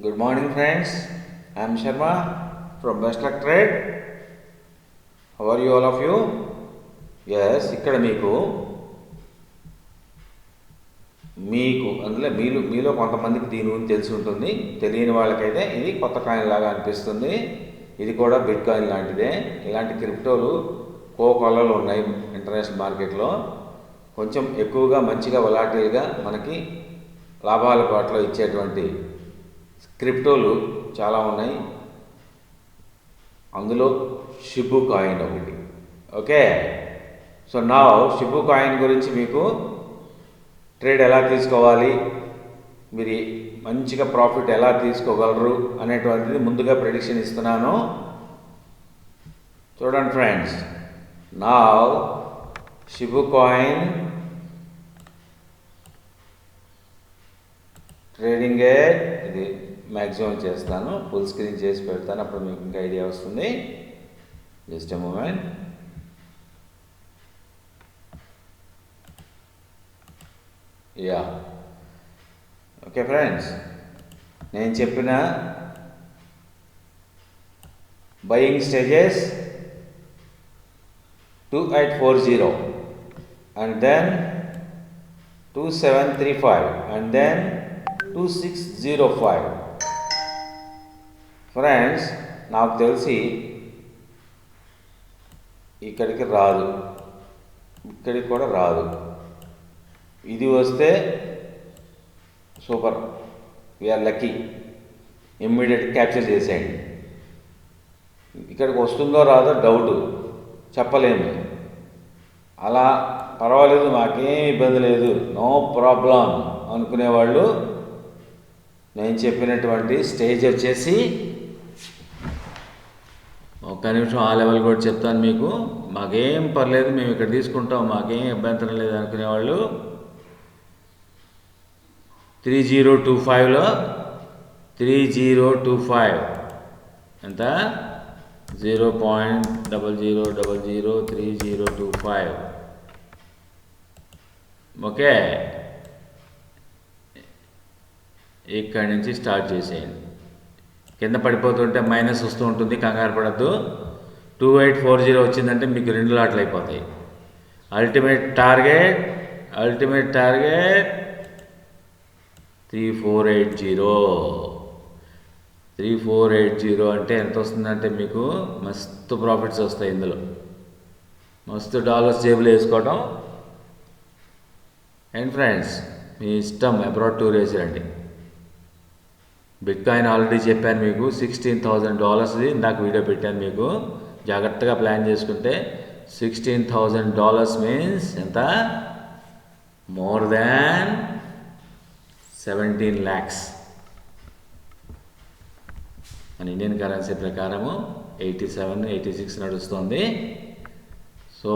Good morning, friends. I am Sharma from Best Luck Trade. How are you, all of you? ఇక్కడ మీకు మీకు అందులో మీలో మీలో కొంతమందికి దీని గురించి తెలిసి ఉంటుంది తెలియని వాళ్ళకైతే ఇది కొత్త కాయిన్ లాగా అనిపిస్తుంది ఇది కూడా బిట్ కాయిన్ లాంటిదే ఇలాంటి క్రిప్టోలు కోకొలలో ఉన్నాయి ఇంటర్నేషనల్ మార్కెట్లో కొంచెం ఎక్కువగా మంచిగా వలాటిల్గా మనకి లాభాల పాటలో ఇచ్చేటువంటి క్రిప్టోలు చాలా ఉన్నాయి. అందులో షిబు కాయిన్ ఒకటి. ఓకే? సో నా షిబు కాయిన్ గురించి మీకు ట్రేడ్ ఎలా తీసుకోవాలి? మీరు మంచిగా ప్రాఫిట్ ఎలా తీసుకోగలరు? అనేటువంటిది ముందుగా ప్రిడిక్షన్ ఇస్తున్నాను. చూడండి ఫ్రెండ్స్ నా షిబు కాయిన్ ట్రేడింగ్ ఇది. మ్యాక్సిమం చేస్తాను ఫుల్ స్క్రీన్ చేసి పెడతాను అప్పుడు మీకు ఇంకా ఐడియా వస్తుంది. Just a moment yeah okay friends నేను చెప్పిన buying stages two eight four zero and then two seven three five and then two six zero five friends నాకు తెలిసి ఇక్కడికి రాదు. ఇక్కడికి కూడా రాదు. ఇది వస్తే super. We're lucky immediate capture చేసేయండి. ఇక్కడికి వస్తుందో రాదో డౌటు చెప్పలేము. అలా పర్వాలేదు మాకేం ఇబ్బంది లేదు. నో ప్రాబ్లం అనుకునేవాళ్ళు నేను చెప్పినటువంటి స్టేజ్ వచ్చేసి ఒక్క నిమిషం ఆ లెవెల్ కూడా చెప్తాను మీకు. మాకేం పర్లేదు మేము ఇక్కడ తీసుకుంటాం మాకేం అభ్యంతరం లేదు అనుకునేవాళ్ళు త్రీ జీరో టూ ఫైవ్లో త్రీ జీరో టూ ఫైవ్. ఎంత? Zero point double zero double zero three zero two five. Okay. ఇక్కడి నుంచి స్టార్ట్ చేసేయండి. కింద పడిపోతుంటే మైనస్ వస్తూ ఉంటుంది కంగారు పడద్దు. టూ ఎయిట్ ఫోర్ జీరో వచ్చిందంటే మీకు రెండు లాట్లు అయిపోతాయి. Ultimate target ultimate target three four eight zero. Three four eight zero అంటే ఎంత వస్తుందంటే మీకు మస్తు ప్రాఫిట్స్ వస్తాయి ఇందులో. మస్తు డాలర్స్ జేబులు వేసుకోవటం. అండ్ ఫ్రెండ్స్ మీ ఇష్టం అబ్రాడ్ టూర్ వేసిరండి. బిట్ కాయిన్ ఆల్రెడీ చెప్పాను మీకు సిక్స్టీన్ థౌజండ్ డాలర్స్ది ఇందాక వీడియో పెట్టాను మీకు. జాగ్రత్తగా ప్లాన్ చేసుకుంటే సిక్స్టీన్ థౌజండ్ డాలర్స్ మీన్స్ ఎంత? మోర్ దాన్ సెవెంటీన్ ల్యాక్స్ మన ఇండియన్ కరెన్సీ ప్రకారము ఎయిటీ సెవెన్ ఎయిటీ సిక్స్ నడుస్తుంది సో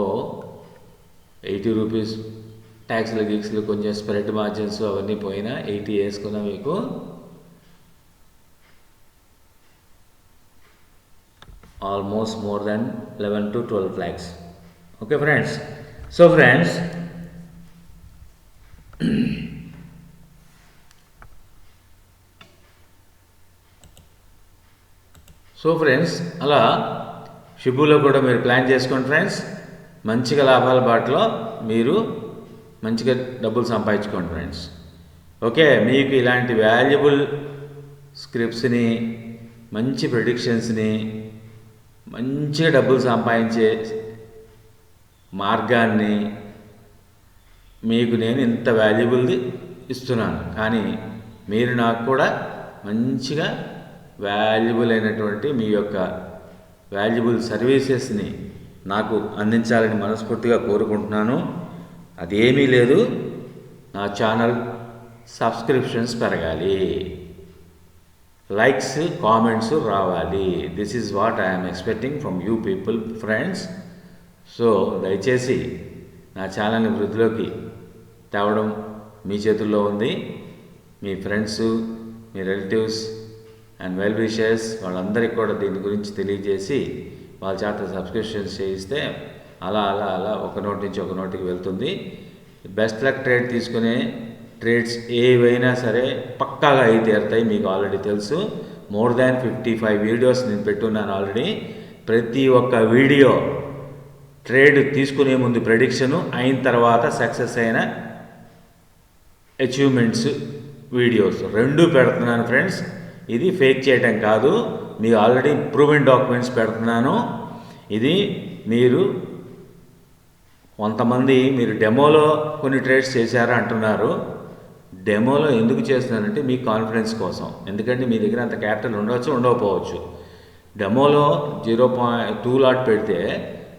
ఎయిటీ రూపీస్ ట్యాక్స్లు గీక్స్లు కొంచెం స్ప్రెడ్ మార్జిన్స్ అవన్నీ పోయినా ఎయిటీ వేసుకున్నా మీకు almost more than eleven to twelve lakhs okay friends so friends so friends అలా షిబులో కూడా మీరు ప్లాన్ చేసుకోండి ఫ్రెండ్స్ మంచిగా లాభాల బాటలో మీరు మంచిగా డబ్బులు సంపాదించుకోండి ఫ్రెండ్స్ ఓకే మీకు ఇలాంటి వాల్యుబుల్ స్క్రిప్ట్స్ని మంచి ప్రిడిక్షన్స్ని మంచిగా డబ్బులు సంపాదించే మార్గాన్ని మీకు నేను ఇంత వాల్యుబుల్ది ఇస్తున్నాను. కానీ మీరు నాకు కూడా మంచిగా వాల్యుబుల్ అయినటువంటి మీ యొక్క వాల్యుబుల్ సర్వీసెస్ని నాకు అందించాలని మనస్ఫూర్తిగా కోరుకుంటున్నాను. అదేమీ లేదు. నా ఛానల్ సబ్స్క్రిప్షన్స్ పెరగాలి. లైక్స్ కామెంట్స్ రావాలి. This is what I'm expecting from you people friends so దయచేసి నా ఛానల్ని వృద్ధిలోకి తేవడం మీ చేతుల్లో ఉంది. మీ ఫ్రెండ్స్ మీ రిలేటివ్స్ అండ్ వెల్ విషర్స్ వాళ్ళందరికీ కూడా దీని గురించి తెలియజేసి వాళ్ళ చేత సబ్స్క్రిప్షన్స్ చేయిస్తే అలా అలా అలా ఒక నోటి నుంచి ఒక నోటికి వెళ్తుంది. బెస్ట్ లక్ ట్రేడ్ తీసుకునే ట్రేడ్స్ ఏవైనా సరే పక్కాగా అయి తీరుతాయి మీకు ఆల్రెడీ తెలుసు. More than fifty five videos నేను పెట్టున్నాను ఆల్రెడీ. ప్రతి ఒక్క వీడియో ట్రేడ్ తీసుకునే ముందు ప్రెడిక్షను అయిన తర్వాత సక్సెస్ అయిన అచీవ్మెంట్స్ వీడియోస్. రెండు పెడుతున్నాను ఫ్రెండ్స్. ఇది ఫేక్ చేయటం కాదు. మీకు ఆల్రెడీ ప్రూవెన్ డాక్యుమెంట్స్ పెడుతున్నాను. ఇది మీరు కొంతమంది మీరు డెమోలో కొన్ని ట్రేడ్స్ చేశారు అంటున్నారు. డెమోలో ఎందుకు చేస్తున్నానంటే మీ కాన్ఫిడెన్స్ కోసం. ఎందుకంటే మీ దగ్గర అంత క్యాపిటల్ ఉండవచ్చు ఉండకపోవచ్చు. డెమోలో జీరో పాయింట్ టూ లాట్ పెడితే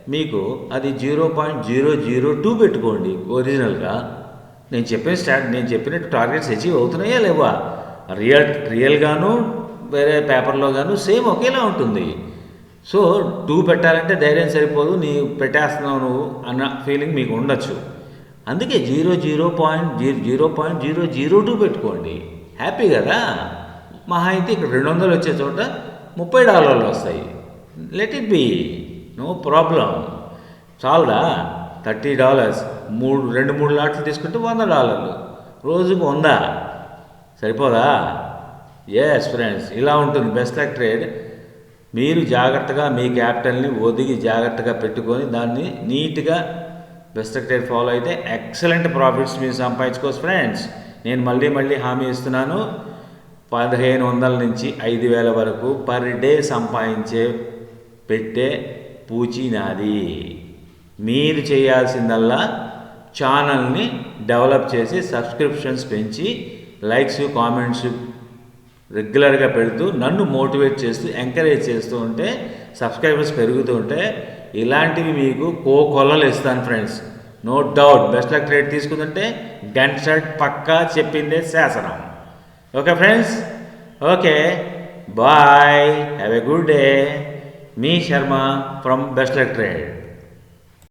మీకు అది zero point zero zero two పెట్టుకోండి ఒరిజినల్గా. నేను చెప్పిన స్టార్ట్ నేను చెప్పినట్టు టార్గెట్స్ అచీవ్ అవుతున్నాయా లేవా? రియల్ రియల్గాను వేరే పేపర్లో గాను సేమ్ ఒకేలా ఉంటుంది. సో టూ పెట్టాలంటే ధైర్యం సరిపోదు నీ పెట్టేస్తున్నావు నువ్వు అన్న ఫీలింగ్ మీకు ఉండొచ్చు. అందుకే zero zero point zero zero point zero zero two పెట్టుకోండి. హ్యాపీ కదా? మహా అయితే ఇక్కడ రెండు వందలు వచ్చే చోట ముప్పై డాలర్లు వస్తాయి. Let it be no problem చాలదా? Thirty dollars. మూడు రెండు మూడు లాట్లు తీసుకుంటే వంద డాలర్లు. రోజుకు వందా. సరిపోదా? ఎస్ ఫ్రెండ్స్ ఇలా ఉంటుంది. బెస్ట్ లక్ ట్రేడ్ మీరు జాగ్రత్తగా మీ క్యాపిటల్ని ఒదిగి జాగ్రత్తగా పెట్టుకొని దాన్ని నీట్గా బెస్ట్ ట్రేడ్ ఫాలో అయితే ఎక్సలెంట్ ప్రాఫిట్స్ మీరు సంపాదించుకోవచ్చు ఫ్రెండ్స్ నేను మళ్ళీ మళ్ళీ హామీ ఇస్తున్నాను. పదిహేను వందల నుంచి ఐదు వేల వరకు పర్ డే సంపాదించే పెట్టే పూచి నాది. మీరు చేయాల్సిందల్లా ఛానల్ని డెవలప్ చేసి సబ్స్క్రిప్షన్స్ పెంచి లైక్స్ కామెంట్స్ రెగ్యులర్గా పెడుతూ నన్ను మోటివేట్ చేస్తూ ఎంకరేజ్ చేస్తూ ఉంటే సబ్స్క్రైబర్స్ పెరుగుతూ ఉంటే ఇలాంటివి మీకు కో కొలలు ఇస్తాను friends. No doubt best luck trade తీసుకుందంటే gun shot పక్కా చెప్పిందే శాసనం. Okay friends okay bye have a good day me Sharma from best luck trade